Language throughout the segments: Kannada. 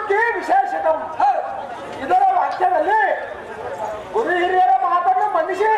ಗುರುಕಿ ವಿಶೇಷ ಇದರ ವಾಕ್ಯದಲ್ಲಿ ಗುರು ಹಿರಿಯರ ಮಾತನ್ನು ಮನ್ನಿಸಿ.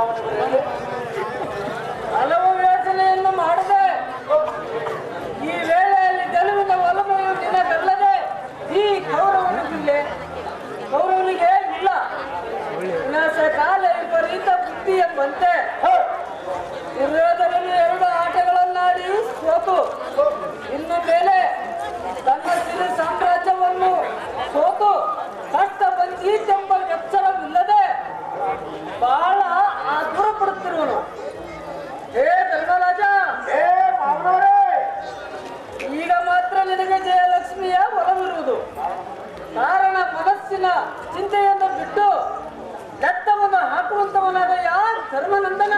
ಆಗ್ತಾ ಇದೆ ಹಲವು ಯೋಚನೆಯನ್ನು ಮಾಡದೆ ಈ ವೇಳೆಯಲ್ಲಿ ಗೆಲುವಿನ ಒಲಮೆಯು ದಿನದಲ್ಲದೆ ಈ ಕೌರವನ ಜಿಲ್ಲೆ ಕೌರವನಿಗೆ ಇಲ್ಲ. ಕಾಲ ವಿಪರೀತ ಬುದ್ಧಿ ಮಂತೆ ಪ್ರತಿ ಚಂಬಲ್ ಎಚ್ಚರವಿಲ್ಲದೆ ಬಹಳ ದೂರ ಪಡುತ್ತಿರುವನು. ಹೇ ಧರ್ಮರಾಜ! ಹೇ ಈಗ ಮಾತ್ರ ನಿನಗೆ ಜಯಲಕ್ಷ್ಮಿಯ ಒಲವಿರುವುದು. ಕಾರಣ ಮನಸ್ಸಿನ ಚಿಂತೆಯನ್ನು ಬಿಟ್ಟು ದತ್ತವನ್ನು ಹಾಕುವಂತವನಾದ ಯಾರ ಧರ್ಮನಂದನ?